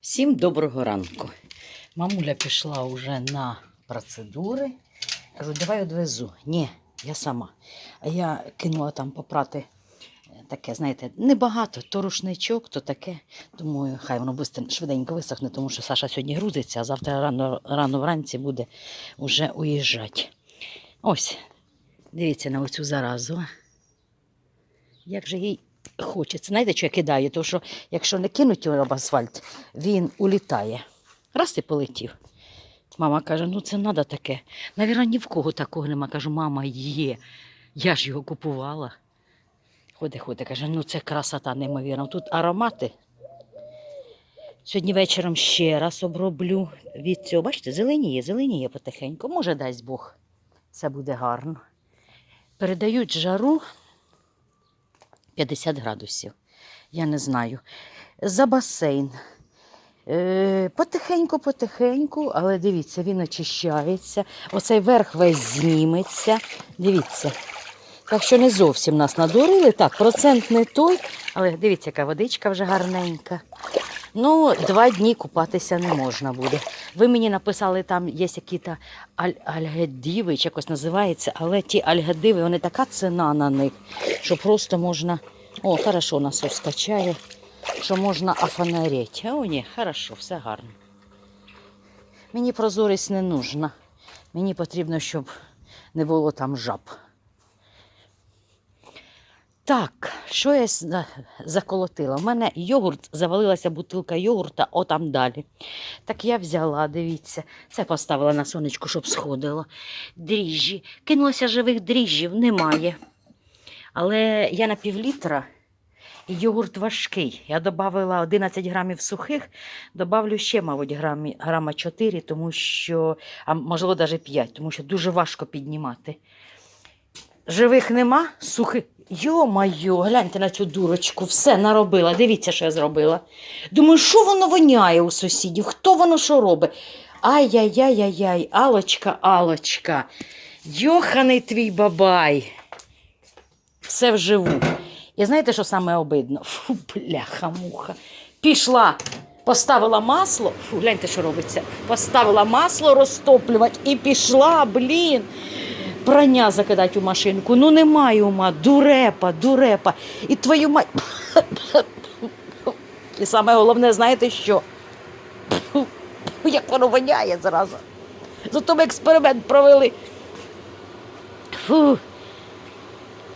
Всім доброго ранку. Мамуля пішла вже на процедури. Кажу, давай одвезу. Ні, я сама. А я кинула там попрати е, таке, знаєте, небагато, то рушничок, то таке. Думаю, хай воно швиденько висохне, тому що Саша сьогодні грузиться, а завтра рано, рано вранці буде вже уїжджати. Ось, дивіться на оцю заразу. Як же їй хочеться. Знаєте, що я кидаю? Тому що якщо не кинуть його об асфальт, він улітає. Раз і полетів. Мама каже: ну це треба таке. Навірно, ні в кого такого нема. Кажу, мама, є. Я ж його купувала. Ходи, ходи, каже, ну це красота неймовірна. Тут аромати. Сьогодні вечором ще раз оброблю від цього. Бачите, зеленіє, зеленіє потихеньку. Може, дасть Бог. Це буде гарно. Передають жару 50 градусів. Я не знаю. За басейн. Е, потихеньку, потихеньку, але дивіться, він очищається. Оцей верх весь зніметься. Дивіться. Так що не зовсім нас надурили. Так, процент не той, але дивіться, яка водичка вже гарненька. Ну, два дні купатися не можна буде. Ви мені написали, там є які-то аль- альгедиви, чи якось називається, але ті альгедиви, вони така ціна на них, що просто можна. О, хорошо, насос качає, що можна офонарить. О, ні, хорошо, все гарно. Мені прозорість не нужна. Мені потрібно, щоб не було там жаб. Так, що я заколотила? У мене йогурт, завалилася бутилка йогурта отам далі. Так я взяла, дивіться, це поставила на сонечку, щоб сходило. Дріжджі. Кинулося живих дріжджів, немає. Але я на півлітра, і йогурт важкий. Я додала 11 грамів сухих, додавлю ще, мабуть, грама 4, тому що, а можливо, навіть 5, тому що дуже важко піднімати. Живих нема, сухих. Йо-майо, гляньте на цю дурочку, все наробила. Дивіться, що я зробила. Думаю, що воно воняє у сусідів? Хто воно що робить? Ай-яй-яй-яй-яй, Алочка, Алочка, йоханий твій бабай. Все вживу. І знаєте, що саме обидно? Фу, бляха-муха. Пішла, поставила масло. Фу, гляньте, що робиться. Поставила масло розтоплювати і пішла, блін. Прання закидати у машинку. Ну немає ума, дурепа, дурепа. І твою мать. І саме головне, знаєте що? Як воно воняє зразу. Зато ми експеримент провели. Фу.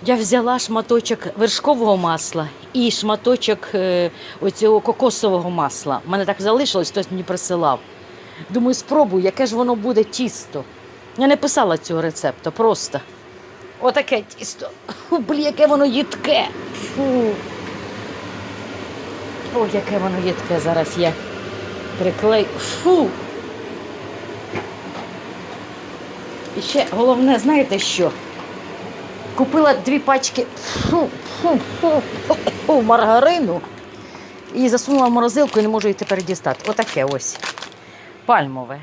Я взяла шматочок вершкового масла і шматочок е, оцього кокосового масла. У мене так залишилось, хтось мені присилав. Думаю, спробую, яке ж воно буде тісто. Я не писала цього рецепту, просто. Отаке тісто. Блін, яке воно їдке. Фу. Ой, яке воно їдке. Зараз я приклею. Фу. І ще головне, знаєте що? Купила дві пачки фу, фу, фу, фу, фу, маргарину і засунула в морозилку і не можу її тепер дістати. Отаке ось. Пальмове.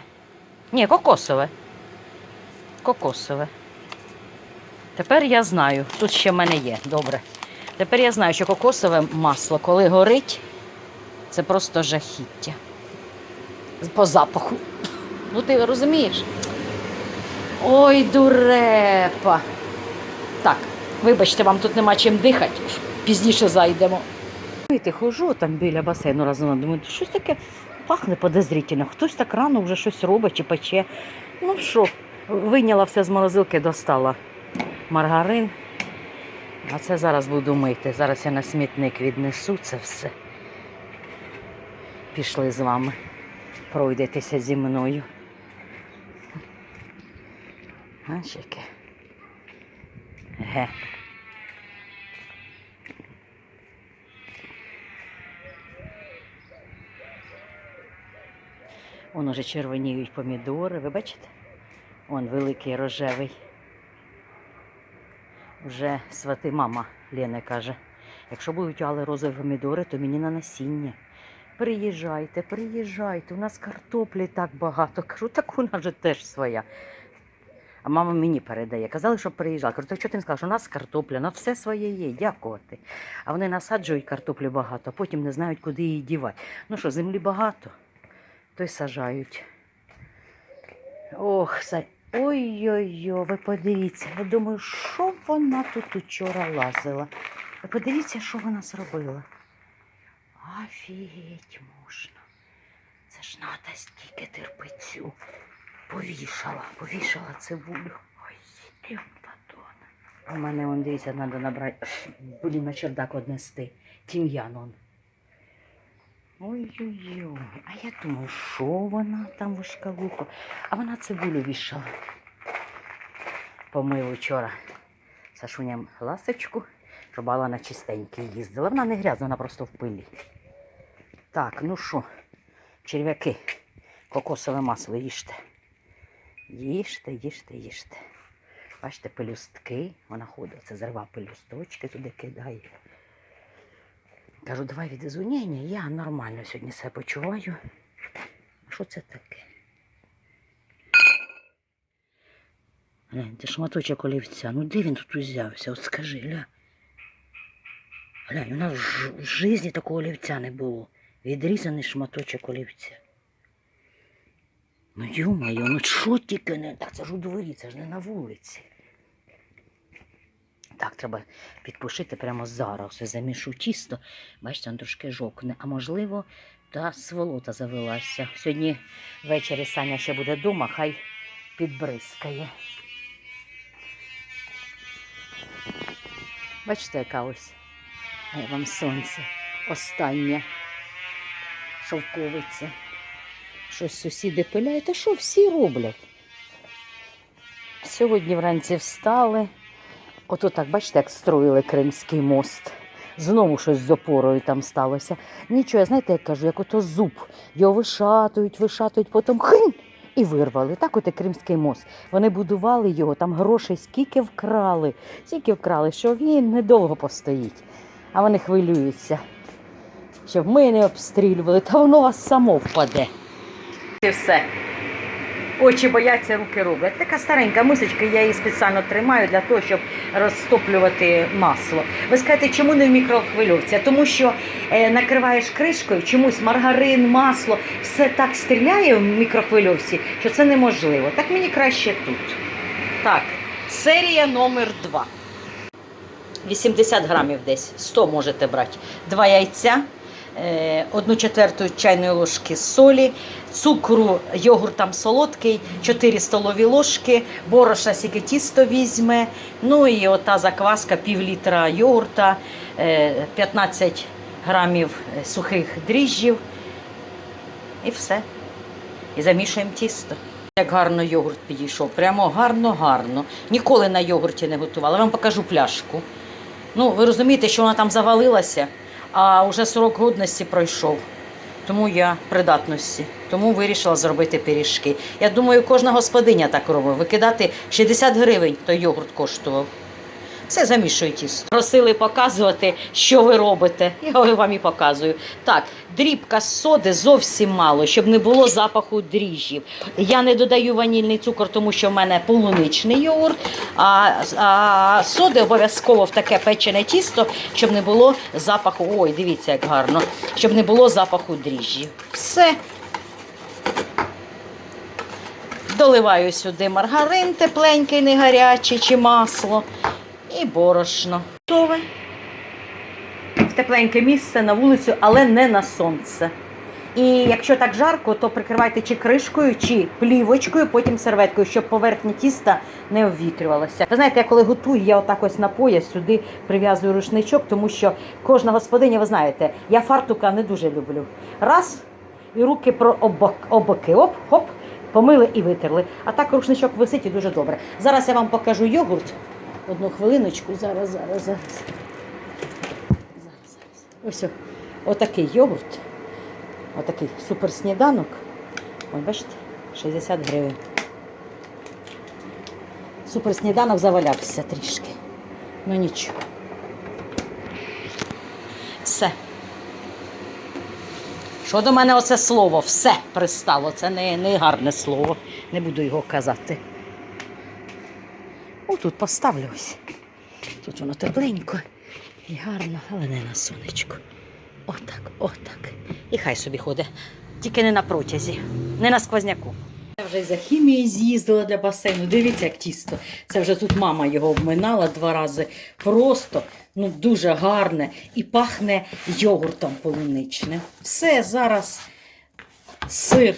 Ні, кокосове. Кокосове. Тепер я знаю, тут ще в мене є, добре. Тепер я знаю, що кокосове масло, коли горить, це просто жахіття. По запаху. Ну ти розумієш? Ой, дурепа. Так, вибачте, вам тут нема чим дихати. Пізніше зайдемо. Знаєте, хожу там біля басейну разом, думаю, щось таке пахне подозрительно. Хтось так рано вже щось робить чи пече. Ну що, вийняла все з морозилки, достала маргарин. А це зараз буду мити. Зараз я на смітник віднесу це все. Пішли з вами. Пройдетеся зі мною. Знаєш, яке? Ге. Вон уже червоніють помідори, ви бачите? Вон великий рожевий. Вже свати мама Лена каже, якщо будуть але розові помідори, то мені на насіння. Приїжджайте, приїжджайте, у нас картоплі так багато. Кажу, так у нас теж своя. А мама мені передає. Казали, щоб приїжджала. Кажу, то що ти не сказала, що у нас картопля, ну все своє є, дякувати. А вони насаджують картоплю багато, а потім не знають, куди її дівати. Ну що, землі багато, то й сажають. Ох. Ой-ой-ой, ви подивіться. Я думаю, що вона тут учора лазила. Ви подивіться, що вона зробила. Офігеть можна. Це ж надо стільки терпицю. Повішала, повішала цибулю. Ой, батон. У мене, он, дивіться, треба набрати, блін, на чердак однести. Тім'ян он. Ой-ой-ой. А я думаю, що вона там в шкалуху? А вона цибулю вішала. Помив вчора Сашуням ласочку, щоб на чистенький їздила. Вона не грязна, вона просто в пилі. Так, ну що, черв'яки, кокосове масло їжте. Їжте, їжте, їжте. Бачите, пелюстки, вона ходить, це зрива пелюсточки туди кидає. Кажу, давай відвезу. Ні, ні, я нормально сьогодні себе почуваю. Що це таке? Гляньте, шматочок олівця. Ну де він тут узявся? От скажи, ля. Глянь, у нас в житті такого олівця не було. Відрізаний шматочок олівця. Ну ё-моё, ну що тільки не так, це ж у дворі, це ж не на вулиці. Так, треба підпушити прямо зараз. Ось замішу тісто. Бачите, воно трошки жовкне. А можливо, та сволота завелася. Сьогодні ввечері Саня ще буде вдома, хай підбризкає. Бачите, яка ось. Ай вам сонце. Останнє. Шовковиця. Щось сусіди пиляють, а що всі роблять? Сьогодні вранці встали. Ото так, бачите, як строїли Кримський мост. Знову щось з опорою там сталося. Нічого, я знаєте, як кажу, як ото зуб. Його вишатують, вишатують, потім хинь і вирвали. Так от і Кримський мост. Вони будували його, там грошей скільки вкрали, скільки вкрали, що він недовго постоїть. А вони хвилюються, щоб ми не обстрілювали, та воно вас само впаде. І все. Очі бояться, руки роблять. Така старенька мисочка, я її спеціально тримаю для того, щоб розтоплювати масло. Ви скажете, чому не в мікрохвильовці? Тому що е, накриваєш кришкою, чомусь маргарин, масло, все так стріляє в мікрохвильовці, що це неможливо. Так мені краще тут. Так, серія номер 2. 80 грамів десь, 100 можете брати. Два яйця, е, одну четверту чайної ложки солі, цукру, йогурт там солодкий, 4 столові ложки, борошна сіки тісто візьме, ну і ота закваска, пів літра йогурта, е, 15 грамів е, сухих дріжджів. І все. І замішуємо тісто. Як гарно йогурт підійшов, прямо гарно-гарно. Ніколи на йогурті не готувала. Я вам покажу пляшку. Ну, ви розумієте, що вона там завалилася, а вже срок годності пройшов. Тому я придатності. Тому вирішила зробити пиріжки. Я думаю, кожна господиня так робить. Викидати 60 гривень той йогурт коштував. Все замішує тісто. Просили показувати, що ви робите. Я вам і показую. Так, дрібка соди зовсім мало, щоб не було запаху дріжджів. Я не додаю ванільний цукор, тому що в мене полуничний йогурт, а, а соди обов'язково в таке печене тісто, щоб не було запаху. Ой, дивіться, як гарно, щоб не було запаху дріжджів. Все. Доливаю сюди маргарин тепленький, не гарячий, чи масло. І борошно. Готове. В тепленьке місце на вулицю, але не на сонце. І якщо так жарко, то прикривайте чи кришкою, чи плівочкою, потім серветкою, щоб поверхня тіста не обвітрювалася. Ви знаєте, я коли готую, я отак ось на пояс сюди прив'язую рушничок, тому що кожна господиня, ви знаєте, я фартука не дуже люблю. Раз і руки про обок, обоки. Оп, хоп, помили і витерли. А так рушничок висить і дуже добре. Зараз я вам покажу йогурт. Одну хвилиночку, зараз, зараз, зараз. Зараз, зараз. Ось отакий йогурт. Отакий суперсніданок. Ось бачите, 60 гривень. Суперсніданок завалявся трішки. Ну нічого. Все. Що до мене оце слово? Все пристало. Це не, не гарне слово. Не буду його казати. Отут поставлю ось. Тут воно тепленько і гарно, але не на сонечку. Отак, отак. І хай собі ходить. Тільки не на протязі, не на сквозняку. Я вже за хімією з'їздила для басейну. Дивіться, як тісто. Це вже тут мама його обминала два рази. Просто ну, дуже гарне і пахне йогуртом полуничним. Все зараз сир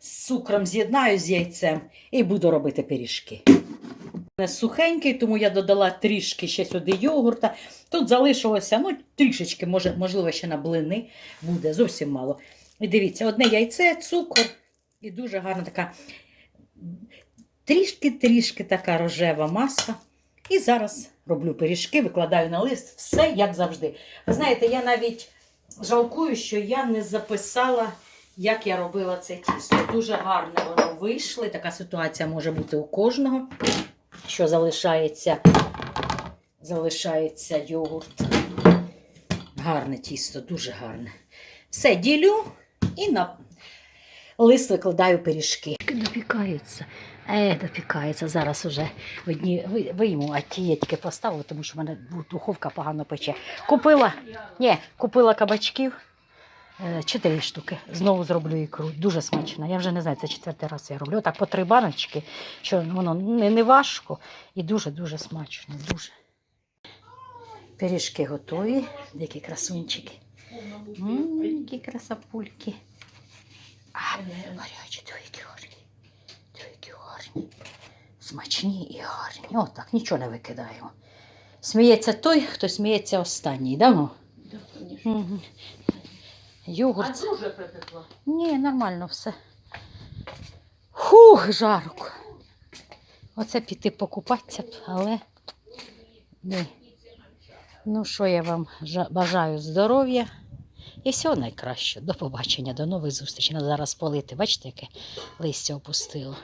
з цукром з'єднаю з яйцем і буду робити пиріжки. Сухенький, тому я додала трішки ще сюди йогурта. Тут залишилося ну, трішечки, може, можливо, ще на блини буде, зовсім мало. І дивіться, одне яйце, цукор і дуже гарна така трішки-трішки така рожева маса. І зараз роблю пиріжки, викладаю на лист, все як завжди. Ви знаєте, я навіть жалкую, що я не записала, як я робила це тісто. Дуже гарно воно вийшло. Така ситуація може бути у кожного, що залишається, залишається йогурт. Гарне тісто, дуже гарне. Все ділю і на лист викладаю пиріжки. Допікаються. Е, допікаються. Зараз одні вийму, а ті я тільки поставила, тому що в мене духовка погано пече. Купила, ні, купила кабачків. Е, Чотири штуки. Знову зроблю ікру. Дуже смачно. Я вже не знаю, це четвертий раз я роблю. Так по три баночки, що воно не, не важко і дуже-дуже смачно. Дуже. Пиріжки готові. Які красунчики. М, які красапульки. А, гарячі, які гарні. Які гарні. Смачні і гарні. Отак, нічого не викидаємо. Сміється той, хто сміється останній, да? ну? Мгм. Йогурт. дуже припекло? Ні, нормально все. Фух, жарко. Оце піти покупатися, але ні. Ну, що я вам бажаю здоров'я і всього найкращого. До побачення, до нових зустрічей. Надо зараз полити. Бачите, яке листя опустило.